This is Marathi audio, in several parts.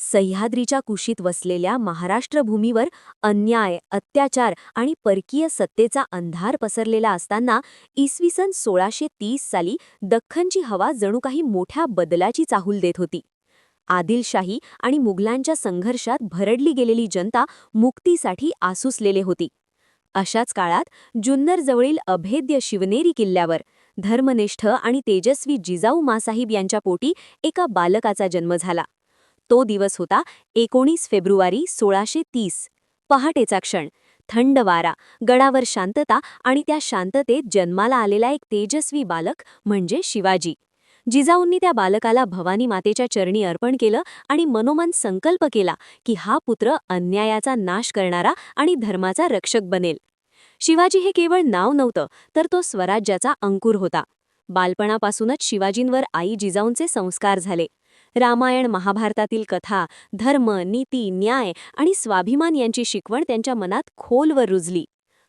सह्याद्रीच्या कुशीत वसलेल्या महाराष्ट्रभूमीवर अन्याय अत्याचार आणि परकीय सत्तेचा अंधार पसरलेला असताना इसवी सन सोळाशे तीस साली दख्खनची हवा जणू काही मोठ्या बदलाची चाहूल देत होती. आदिलशाही आणि मुघलांच्या संघर्षात भरडली गेलेली जनता मुक्तीसाठी आसुसलेले होती. अशाच काळात जुन्नरजवळील अभेद्य शिवनेरी किल्ल्यावर धर्मनिष्ठ आणि तेजस्वी जिजाऊ मासाहिब यांच्या पोटी एका बालकाचा जन्म झाला. तो दिवस होता एकोणीस फेब्रुवारी सोळाशे तीस. पहाटेचा क्षण. थंड वारा गडावर शांतता आणि त्या शांततेत जन्माला आलेला एक तेजस्वी बालक म्हणजे शिवाजी. जिजाऊंनी त्या बालकाला भवानी मातेच्या चरणी अर्पण केलं आणि मनोमन संकल्प केला की हा पुत्र अन्यायाचा नाश करणारा आणि धर्माचा रक्षक बनेल. शिवाजी हे केवळ नाव नव्हतं तर तो स्वराज्याचा अंकुर होता. बालपणापासूनच शिवाजींवर आई जिजाऊंचे संस्कार झाले. रामायण महाभारतातील कथा धर्म नीती न्याय आणि स्वाभिमान यांची शिकवण त्यांच्या मनात खोलवर रुजली.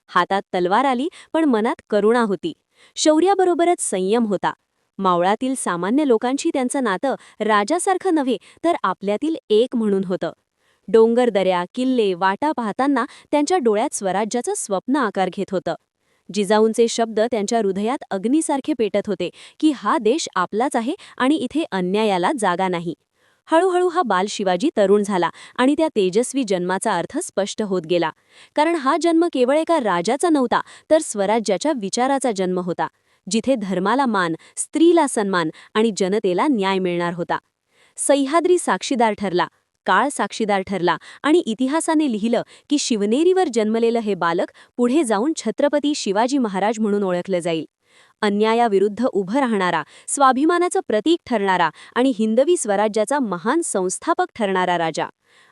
हातात तलवार आली पण मनात करुणा होती. शौर्याबरोबरच संयम होता. मावळातील सामान्य लोकांशी त्यांचं नातं राजासारखं नव्हे तर आपल्यातील एक म्हणून होतं. डोंगर दऱ्या किल्ले वाटा पाहताना त्यांच्या डोळ्यात स्वराज्याचं स्वप्न आकार घेत होतं. जिजाऊंचे शब्द त्यांच्या हृदयात अग्नीसारखे पेटत होते की हा देश आपलाच आहे आणि इथे अन्यायाला जागा नाही. हळूहळू हा बाल शिवाजी तरुण झाला आणि त्या तेजस्वी जन्माचा अर्थ स्पष्ट होत गेला. कारण हा जन्म केवळ एका राजाचा नव्हता तर स्वराज्याच्या विचाराचा जन्म होता. जिथे धर्माला मान स्त्रीला सन्मान आणि जनतेला न्याय मिळणार होता. सह्याद्री साक्षीदार ठरला काळ साक्षीदार ठरला आणि इतिहासाने लिहिलं की शिवनेरीवर जन्मलेलं हे बालक पुढे जाऊन छत्रपती शिवाजी महाराज म्हणून ओळखलं जाईल. अन्यायाविरुद्ध उभं राहणारा स्वाभिमानाचं प्रतीक ठरणारा आणि हिंदवी स्वराज्याचा महान संस्थापक ठरणारा राजा.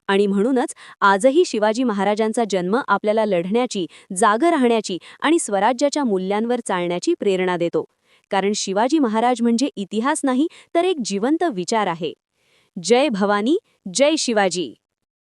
आणि म्हणूनच आजही शिवाजी महाराजांचा जन्म आपल्याला लढण्याची जागं राहण्याची आणि स्वराज्याच्या मूल्यांवर चालण्याची प्रेरणा देतो. कारण शिवाजी महाराज म्हणजे इतिहास नाही तर एक जिवंत विचार आहे. जय भवानी जय शिवाजी.